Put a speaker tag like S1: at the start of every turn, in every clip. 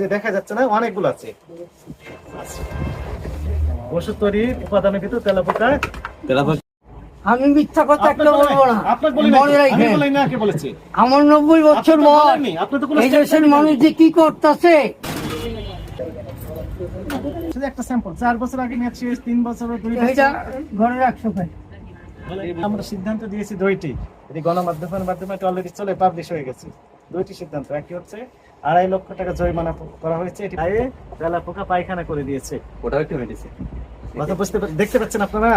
S1: যে দেখা যাচ্ছে না অনেকগুলো আছে। ওষুধ তৈরির উপাদানের ভিতর তেলাপোকা
S2: আমি মিথ্যা কথা একটা বলব না। মনে রাখবেন। আমার নব্বই বছর এই দেশের মানুষ যে কি করতেছে?
S1: একটা স্যাম্পল চার বছর আগে নিয়েছি তিন বছর দুই বছর।
S2: ঘরে রাখছো ভাই
S1: আমরা সিদ্ধান্ত দিয়েছি দুইটি। এটি গণমাধ্যমের মাধ্যমে অলরেডি চলে পাবলিশ হয়ে গেছে। দুইটি সিদ্ধান্ত একটি হচ্ছে আড়াই লক্ষ টাকা জরিমানা করা হয়েছে এটি আয়ে তেলা পোকা পায়খানা করে দিয়েছে।
S3: ওটাও একটা মেডিসিন।
S1: কথা বুঝতে দেখতে পাচ্ছেন আপনারা?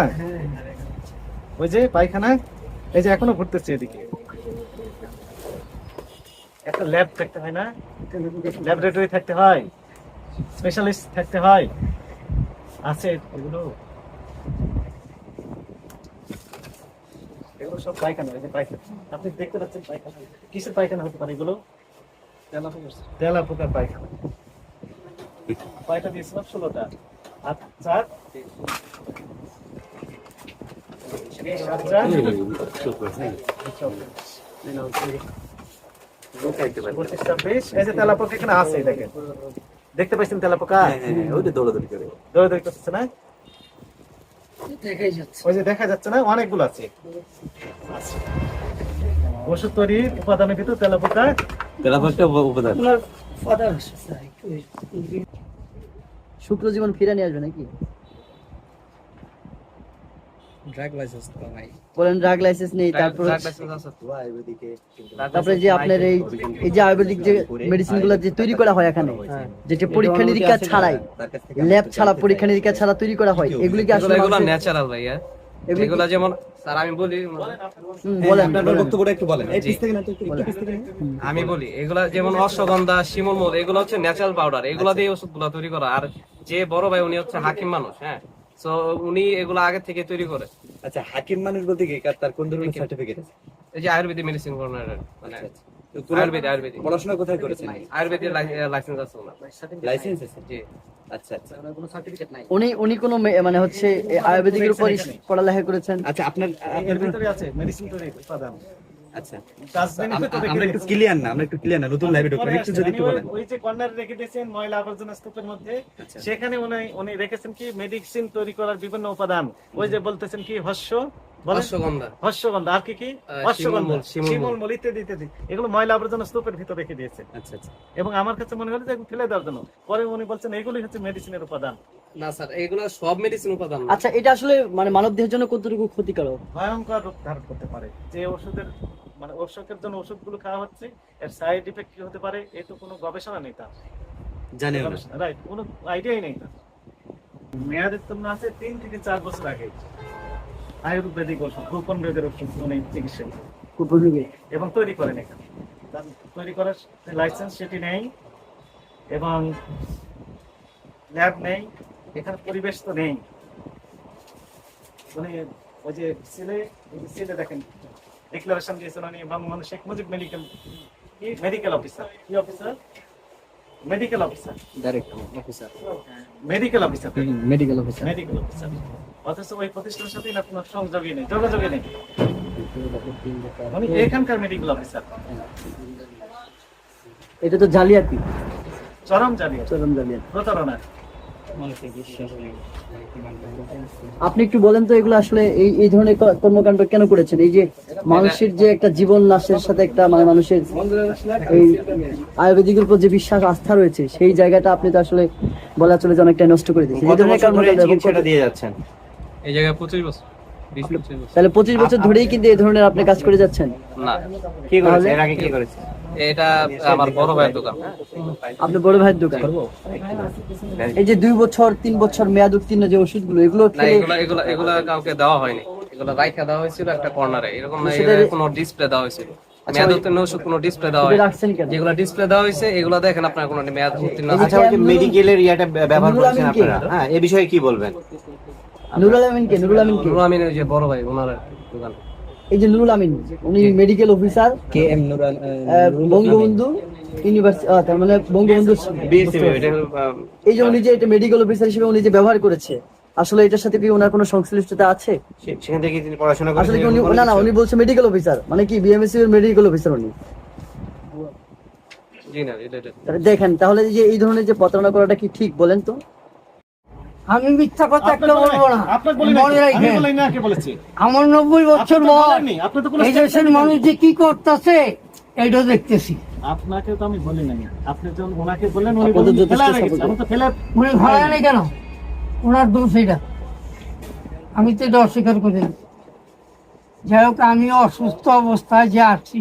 S1: ওই যে পায়খানা এই যে এখনও ঘুরতেছে এদিকে। একটা ল্যাব থাকতে হয় না? ল্যাবরেটরি থাকতে হয় স্পেশালিস্ট থাকতে হয়। আছে এগুলো? এগুলো সব পায়খানা এই যে পায়খানা। আপনি দেখতে পাচ্ছেন পায়খানা। কিসের পায়খানা হতে পারে এগুলো? তেলা পোকার পায়খানা। কয়টা দিয়েছিলাম ষোলোটা। আর চার। দেখতে পাচ্ছেন তেলাপোকা?
S3: ওইটা দৌড়াদৌড়ি করে।
S1: দৌড়াদৌড়ি করতেছে না? ওই যে দেখা যাচ্ছে না অনেকগুলো আছে। আছে। ওষুধ তৈরির উপাদানের ভিতর তেলাপোকা
S3: তেলাপোকা উপাদান।
S4: শুক্র জীবন ফিরে নিয়ে আসবে নাকি?
S5: ড্রাগ লাইসেন্স তো নাই।
S4: বলেন ড্রাগ লাইসেন্স নেই তারপর
S5: ড্রাগ
S4: হচ্ছে-
S5: লাইসেন্স আছে। তো
S4: তারপরে যে আপনার এই এই যে আয়ুর্বেদিক যে মেডিসিনগুলো যে তৈরি করা হয় এখানে যেটা পরীক্ষা নিরীক্ষা ছাড়াই। ল্যাব ছাড়া পরীক্ষা নিরীক্ষা ছাড়া তৈরি করা হয়। এগুলি কি আসলে
S5: এগুলো ন্যাচারাল ভাইয়া।
S4: এগুলো
S5: এগুলো যেমন স্যার আমি বলি
S4: বলেন।
S3: আপনার বক্তব্যটা একটু বলেন। এই
S5: জি।
S3: থেকে না একটু একটু থেকে
S5: আমি বলি এগুলা যেমন অশ্বগন্ধা শিমুল মূল এগুলো হচ্ছে ন্যাচারাল পাউডার এগুলা দিয়ে ওষুধগুলা তৈরি করা। আর যে বড় ভাই উনি হচ্ছে হাকিম মানুষ হ্যাঁ? তো উনি এগুলো আগে থেকে তৈরি করে।
S3: আচ্ছা হাকিম মানুষ বলতে কি? তার কোন ধরনের সার্টিফিকেট আছে
S5: এই যে আয়ুর্বেদিক মেডিসিন কর্নার মানে
S3: তো কোন-
S5: আয়ুর্বেদিক আয়ুর্বেদিক
S3: পড়াশোনা কোথায় করেছেন?
S5: আয়ুর্বেদিক লাইসেন্স আছে ওনার।
S3: লাইসেন্স আছে?
S5: জি।
S3: আচ্ছা আচ্ছা।
S4: উনি উনি কোনো মানে হচ্ছে আয়ুর্বেদিকের উপর পড়ালেখা করেছেন।
S3: আচ্ছা আপনার আপনার
S1: ভিতরে আছে মেডিসিন তৈরির উপাদান
S3: আচ্ছা।
S1: কাজ
S3: আম-
S1: benefit তো দেখে
S3: আমরা একটু ক্লিয়ার না আমরা একটু ক্লিয়ার না নতুন লাইভে ঢুকলাম একটু যদি একটু বলেন।
S1: ওই যে কর্নারে রেখে দিয়েছেন ময়লা আবর্জনা স্তূপের মধ্যে। সেখানে উনি উনি রেখেছেন কি মেডিসিন তৈরি করার বিভিন্ন উপাদান। ওই যে বলতেছেন কি হস্য বলেন। আর কি কি?
S5: শিমুল শিমুল মূল।
S1: ইত্যাদি ইত্যাদি। এগুলো ময়লা আবর্জনা স্তূপের ভিতর রেখে দিয়েছেন।
S3: আচ্ছা আচ্ছা।
S1: এবং আমার কাছে মনে হলো যে ফেলে দেওয়ার জন্য। পরে উনি বলছেন এগুলি হচ্ছে মেডিসিনের উপাদান।
S5: না স্যার এগুলো সব মেডিসিন উপাদান
S4: আচ্ছা এটা আসলে মানে মানব দেহের জন্য কতটুকু ক্ষতিকারক?
S1: ভয়ঙ্কর রূপ ধারণ করতে পারে। যে ওষুধের মানে অসুখের জন্য ওষুধগুলো খাওয়া হচ্ছে এর সাইড ইফেক্ট কি হতে পারে এ তো কোনো গবেষণা নেই তার।
S3: জানেও না।
S1: রাইট কোনো আইডিয়াই নেই তার। মেয়াদের জন্য আছে তিন থেকে চার বছর আগে আয়ুর্বেদিক ওষুধ গোপন রোগের ওষুধ উনি চিকিৎসা। এবং তৈরি করেন এখানে তার তৈরি করার লাইসেন্স সেটি নেই এবং ল্যাব নেই এখানে পরিবেশ তো নেই। উনি ওই যে ছেলে ছেলে দেখেন। ডিক্লারেশন দিয়েছেন উনি Bangabandhu Sheikh Mujib medical medical officer কি officer medical officer
S4: director officer
S1: medical officer
S4: medical officer
S1: medical officer অথচ ওই প্রতিষ্ঠানের সাথে না কোনো সংযোগই নেই যোগাযোগই নেই। উনি এখানকার মেডিকেল অফিসার
S4: এটা তো জালিয়াতি।
S1: চরম জানি
S4: চরম জালিয়াতি।
S1: প্রতারণা।
S4: আপনি একটু বলেন তো এগুলো আসলে এই এই ধরনের কর্মকাণ্ড কেন করেছেন? এই যে মানুষের যে একটা জীবন নাশের সাথে একটা মানে মানুষের এই আয়ুর্বেদিকের উপর যে বিশ্বাস আস্থা রয়েছে সেই জায়গাটা আপনি তো আসলে বলা চলে যে অনেকটা নষ্ট করে দিয়েছেন। এই ধরনের কর্মকাণ্ড
S3: দিয়ে যাচ্ছেন?
S5: এই জায়গায় পঁচিশ বছর
S4: তাহলে পঁচিশ বছর ধরেই কিন্তু এই ধরনের আপনি কাজ করে যাচ্ছেন?
S5: না।
S3: কি
S4: করেছে?
S3: এর আগে কি করেছে?
S5: এটা আমার বড় ভাইয়ের দোকান।
S4: আপনি বড় ভাইয়ের দোকান? এই যে দুই বছর তিন বছর মেয়াদ উত্তীর্ণ যে ওষুধগুলো এগুলো
S5: এগুলা এগুলা এগুলা কাউকে দেওয়া হয়নি। এগুলা রাইখা দেওয়া হয়েছিল একটা কর্নারে। এরকম না
S4: সেটা-
S5: কোনো ডিসপ্লে দেওয়া হয়েছিল। মেয়াদ উত্তীর্ণ ওষুধ কোনো ডিসপ্লে দেওয়া হয়? যেগুলো ডিসপ্লে দেওয়া হয়েছে এগুলো দেখেন আপনার কোনো মেয়াদ উত্তীর্ণ।
S6: আচ্ছা মেডিকেলের ইয়াটা ব্যবহার করেছেন আপনারা। হ্যাঁ এ বিষয়ে কি বলবেন?
S4: নুরুল আমিন কে? নুরুল আমিন কে?
S5: নুরুল আমিনের ওই যে বড় ভাই ওনার দোকান।
S4: এই যে নুরুল আমিন উনি medical officer
S5: K M Nural
S4: Bangabandhu university তার মানে বঙ্গবন্ধু এই যে উনি যে এটা মেডিকেল অফিসার হিসেবে উনি যে ব্যবহার করেছে আসলে এটার সাথে কি ওনার কোনো সংশ্লিষ্টতা আছে?
S6: সেখান থেকে তিনি পড়াশোনা
S4: আসলে
S6: করেছেন
S4: কি উনি না না উনি বলছে মেডিকেল অফিসার মানে কি বিএমএসসি এর মেডিকেল অফিসার উনি? দেখেন তাহলে যে এই ধরনের যে প্রতারণা করাটা কি ঠিক বলেন তো?
S2: আমি মিথ্যা কথা একটা বলব না। মনে? রাখবেন।
S1: বলি না কে বলেছি।
S2: আমার নব্বই বছর
S1: আপনি তো
S2: বয়স
S1: বলেননি, আপনি তো কোনো
S2: এই দেশের মানুষ যে কি করতেছে এইটা দেখতেছি।
S1: আপনাকে তো আমি বলি নাই। আপনি যখন ওনাকে বললেন উনি তো ফেলে
S2: উনি ভাড়া নেই কেন? ওনার দোষ এটা আমি তো এটা অস্বীকার করি। যাই হোক আমি অসুস্থ অবস্থায় যে আসছি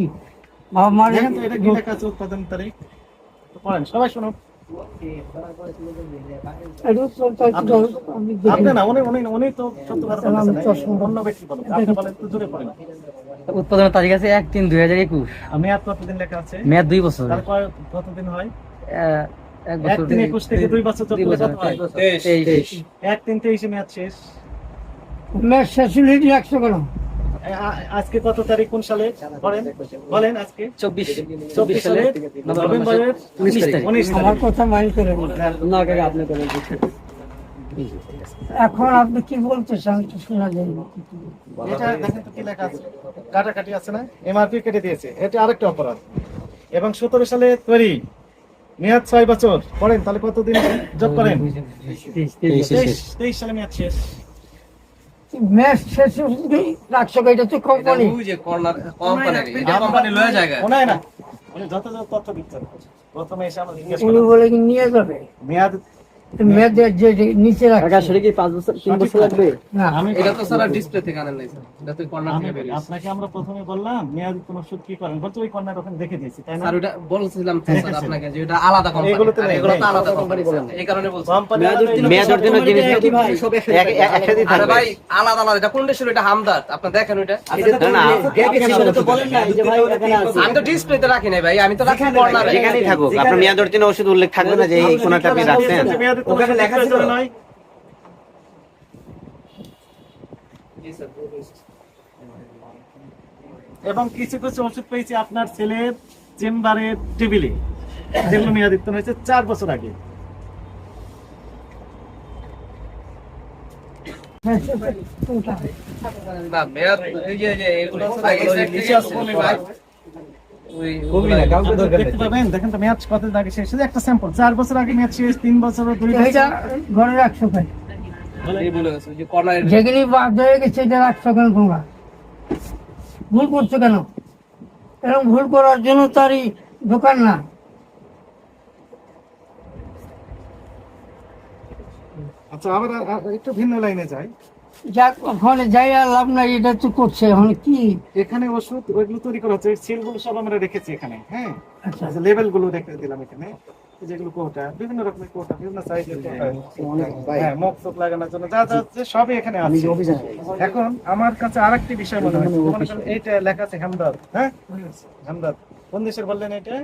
S2: বাবা মার
S1: এটা উৎপাদন তারিখ? সবাই শুনুন।
S7: উৎপাদনের তারিখ আছে এক তিন দুই হাজার একুশ।
S1: আমি আর কতদিন লেখা আছে?
S7: মেয়াদ দুই বছর।
S1: কতদিন হয়?
S7: এক বছর
S1: তিন একুশ থেকে দুই বছর। এক তিন তেইশে মেয়াদ শেষ।
S2: ম্যাচ ফ্যাসিলিটি একশো
S1: আ- আজকে কত তারিখ? কোন সালে? বলেন। বলেন আজকে।
S7: চব্বিশ।
S1: চব্বিশ সালে নভেম্বরের
S7: উনিশ তারিখ।
S1: উনিশ
S2: আমার কথা মাইন্ড করে নিন।
S4: না কাকা আপনি করেন।
S2: এখন আপনি কি বলতেছেন আমি তো শোনা যায়।
S1: এটা দেখেন তো কি লেখা আছে। কাটাকাটি আছে না? এমআরপি কেটে দিয়েছে। এটা আরেকটা অপরাধ। এবং সতেরো সালে তৈরি। মেয়াদ ছয় বছর। পড়েন তাহলে কতদিন? যোগ করেন। তেইশ সালে মেয়াদ শেষ।
S2: ম্যাচ ফ্যাসিলিটি একশো এটা তো কোম্পানি
S5: যে কর্নার কোম্পানি এটা কোম্পানি লয়ে জায়গা
S1: ওনায় না। উনি যত যত তথ্য করছে প্রথমে এসে আমরা জিজ্ঞেস
S2: উনি বলে কি নিয়ে যাবে?
S1: মেয়াদ
S2: মেয়েদের যে যে নিচে
S4: কাকা সেটা কি পাঁচ বছর তিন বছর লাগবে?
S2: না।
S1: আমি
S5: এটা তো স্যার ডিসপ্লে থেকে আনেন নাই স্যার এটা তো কর্নার
S1: আমি
S5: থেকে বেরিয়েছে।
S1: আপনাকে আমরা প্রথমে বললাম মেয়াদ কোন ওষুধ কি করেন? বলতে ওই কর্নার ওখানে দেখে দিয়েছি তাই না?
S5: স্যার ওটা বলছিলাম তো স্যার আপনাকে যে এটা আলাদা কোম্পানি
S1: এগুলো তো
S5: এগুলো তো আলাদা কোম্পানি এই কারণে বলছি।
S1: কোম্পানি
S6: মেয়াদ উত্তীর্ণ জিনিস এক- এক- একসাথেই
S5: আরে
S6: থাকবে।
S5: ভাই আলাদা আলাদা এটা কোন দেশের? এটা হামদার্দ। আপনি দেখেন ওইটা।
S6: না, না,
S4: তো বলেন। না যে ভাই এখানে আছে।
S5: আমি তো ডিসপ্লেতে রাখি নাই ভাই আমি তো রাখি কর্নারে
S6: যেখানেই থাকুক আপনার মেয়াদ উত্তীর্ণ ওষুধ উল্লেখ থাকবে না যে এই কোনাটা আপনি রাখছেন?
S1: ওখানে লেখা ছিল? নয় এবং কিছু কিছু ওষুধ পেয়েছি আপনার ছেলের চেম্বারের টেবিলে যেগুলো মেয়াদিত্ব হয়েছে চার বছর আগে।
S5: না মেয়াদ এগুলো
S1: দেখেন তো মেয়াদ কতদিন আগে শেষ একটা স্যাম্পল চার বছর আগে মেয়াদ শেষ তিন বছর দুই
S2: এটা
S1: বছর
S2: ঘরের একশো কেন
S5: এই বলে গেছে ওই যে কর্নারের
S2: যেখানে বাদ হয়ে গেছে এটা একশো কেন তোমরা ভুল করছ কেন? এরকম ভুল করার জন্য তারই দোকান না।
S1: আচ্ছা আবার একটু ভিন্ন লাইনে যাই।
S2: যাক ওখানে যাই আর লাভ নাই এটা তো করছে। এখন কি?
S1: এখানে ওষুধ ওইগুলো তৈরি করা হচ্ছে। সিলগুলো সব আমরা রেখেছি এখানে হ্যাঁ?
S2: আচ্ছা।
S1: লেভেলগুলো রেখে দিলাম এখানে। যেগুলো কোটা বিভিন্ন রকমের কোটা বিভিন্ন সাইজের হ্যাঁ মুখ চোখ লাগানোর জন্য যা যা আছে সবই এখানে আছে। এখন আমার কাছে আরেকটি বিষয় মনে হয় এইটা লেখা আছে হ্যাঁ? কোন দেশের বললেন এটা?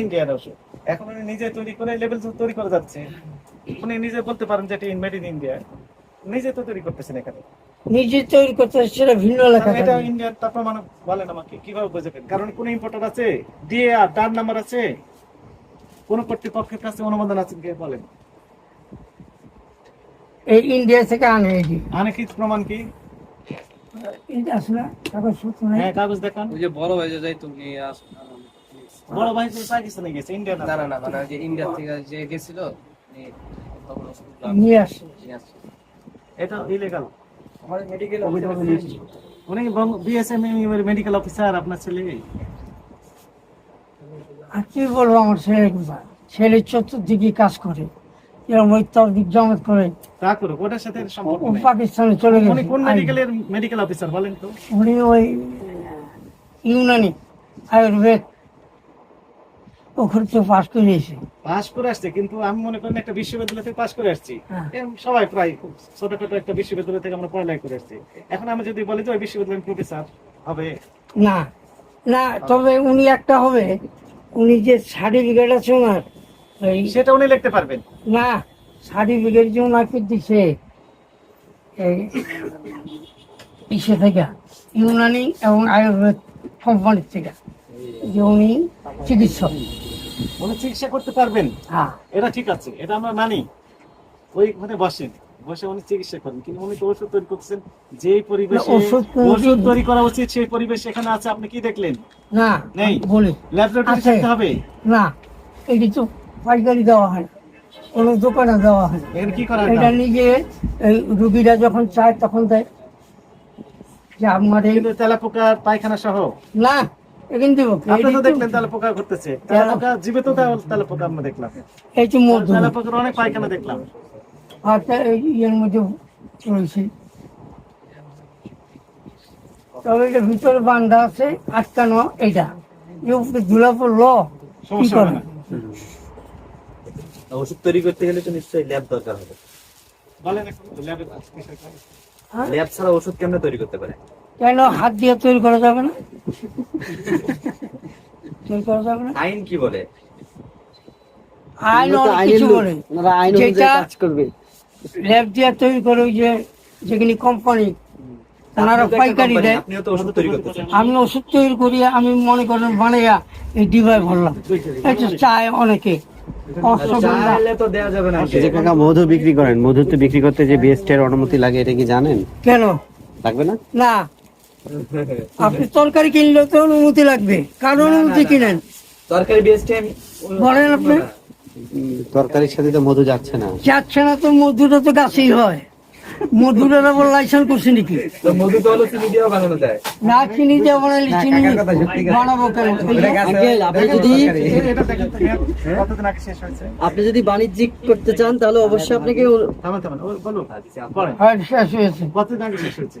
S1: ইন্ডিয়ান ওষুধ। এখন উনি নিজে তৈরি করে লেভেল তৈরি করে যাচ্ছে উনি নিজে বলতে পারেন যে এটা মেড ইন ইন্ডিয়া নিজে তো তৈরি করতেছেন এখানে?
S2: নিজে তৈরি করতে সেটা ভিন্ন লেখা
S1: এটা
S2: থাকবে।
S1: ইন্ডিয়ার তার প্রমাণ বলেন আমাকে কীভাবে বুঝবেন কারণ কোন ইম্পোর্টার আছে? ডিএআর তার নাম্বার আছে? কোন কর্তৃপক্ষের কাছে অনুমোদন আছে কে বলেন?
S2: এই ইন্ডিয়া থেকে আনে এটি
S1: আনে কি প্রমাণ কি? হ্যাঁ কাগজ দেখান।
S5: ওই যে বড় ভাই যে যাইতো কি আস-
S1: বড় ভাই তো পাকিস্তানে গেছে ইন্ডিয়া
S5: না? না না মানে যে ইন্ডিয়া থেকে যে গেছিল
S2: নিয়ে আসছে।
S5: নিয়ে আসছে।
S1: এটা ইলিগাল উনি বিএসএম মেডিকেল অফিসার আপনার ছেলে
S2: আর কি বলব আমার কথা ছেলে চতুর্দিকে কাজ করে এরকম করে।
S1: তা করুক ওটার সাথে সম্পর্ক
S2: পাকিস্তানে চলে
S1: উনি কোন মেডিকেলের মেডিকেল অফিসার বলেন তো?
S2: উনি ওই ইউনানি আয়ুর্বেদ ওখানে তো পাশ করে এসে।
S1: পাস করে আসছে কিন্তু আমি মনে করেন একটা বিশ্ববিদ্যালয় থেকে পাস করে আসছি।
S2: হ্যাঁ।
S1: সবাই প্রায় ছোটখাটো একটা বিশ্ববিদ্যালয় থেকে আমরা পড়ালেখা করে আসছি। এখন আমি যদি বলি যে ওই বিশ্ববিদ্যালয়ের প্রফেসর হবে?
S2: না না তবে উনি একটা হবে। উনি যে সার্টিফিকেট আছে ওনার
S1: সেটা উনি লিখতে পারবেন।
S2: না সার্টিফিকেট যে ওনাকে দিছে এই ইসে থেকে ইউনানি এবং আয়ুর্বেদ কোম্পানির থেকে যে উনি চিকিৎসক।
S1: উনি চিকিৎসা করতে পারবেন।
S2: হ্যাঁ।
S1: এটা ঠিক আছে এটা আমরা মানি। ওইখানে বসেন বসে উনি চিকিৎসা করেন। কিন্তু উনি তো ওষুধ তৈরি করছেন যেই পরিবেশে
S2: ওষুধ তৈরি-
S1: করা উচিত সেই পরিবেশ এখানে আছে আপনি কি দেখলেন?
S2: না
S1: নেই।
S2: বলি।
S1: ল্যাবরেটরি। থাকতে হবে?
S2: না এটি তো পাইকারি দেওয়া হয়। কোনো দোকানে দেওয়া হয়
S1: এখানে কি করা
S2: এটা নিজে এই রুগীরা যখন চায় তখন দেয়। যে এই
S1: কিন্তু তেলাপোকার পায়খানা সহ
S2: না
S1: আপনি তো দেখলেন তেলাপোকা ঘুরতেছে। তেলাপোকা জীবিত তেলাপোকা আমরা দেখলাম।
S2: এই তো মধু
S1: তেলাপোকার অনেক পায়খানা দেখলাম।
S2: আর তা- মধ্যে রয়েছে তবে এটা ভিতরে বান্ধা আছে আটকানো এটা ধুলা পড়ল কি করে?
S3: ওষুধ তৈরি করতে গেলে তো নিশ্চয়ই ল্যাব দরকার হবে।
S1: বলেন একটু ল্যাবে বিষয় কি?
S2: হ্যাঁ?
S3: ল্যাব ছাড়া ওষুধ কেমনে তৈরি করতে পারে?
S2: কেন হাত দিয়ে তৈরি করা যাবে না? তৈরি করা যাবে না?
S3: আইন কি বলে?
S2: আইন অনেক কিছু বলে। যেটা
S4: করবে।
S2: ল্যাব দিয়ে তৈরি করে ওই যে যেগুলি কোম্পানি ওনারা পাইকারি দেয়।
S3: আপনিও তো ওষুধ তৈরি করতেছেন।
S2: আমি ওষুধ তৈরি করি আমি মনে করেন বানাইয়া এই ডিবাই ভরলাম। এটা চায় অনেকে। অশ্বগন্ধা
S3: চাইলে তো দেওয়া যাবে না
S6: এই যে কাকা মধু বিক্রি করেন মধু তো বিক্রি করতে যে বিএসটি এর অনুমতি লাগে এটা কি জানেন?
S2: কেন?
S6: লাগবে না?
S2: না। আপনি তরকারি কিনলে তো অনুমতি লাগবে। কার অনুমতি কিনেন।
S3: সরকারি বিএসটিএম
S2: বলেন আপনি।
S6: তরকারির সাথে তো মধু যাচ্ছে না।
S2: যাচ্ছে না তো মধুটা তো গাছেই হয়। মধুরের আবার লাইসেন্স করছে নাকি?
S3: মধু তো হলো চিনি দিয়েও বানানো যায়।
S2: না চিনি দিয়ে বানাইলে চিনি বানাবো কেন? এই যে
S4: আঙ্কেল আপনি যদি
S1: এটা দেখেন তো মেয়াদ কতদিন আগে শেষ হয়েছে?
S4: আপনি যদি বাণিজ্যিক করতে চান তাহলে অবশ্যই আপনাকে
S2: হয়, শেষ হয়েছে।
S1: কতদিন আগে শেষ হয়েছে?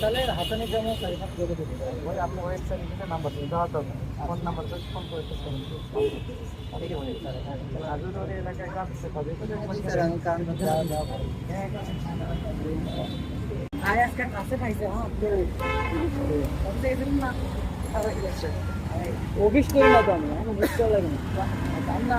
S4: না ভাই
S2: একবার বাদ দিয়ে দিন। আমি
S1: আপনার ওয়েবসাইটে নাম্বার দিন দেওয়া তো ফোন নাম্বার ফোন করে। আজুর এলাকায় কাজ পাবে
S4: অফিস করি না তো আমি অফিস করা লাগে না।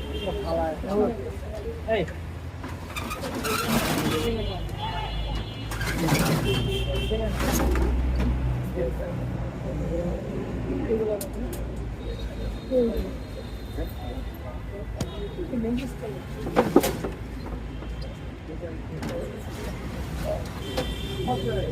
S3: Ei. Okay.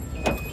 S3: Thank.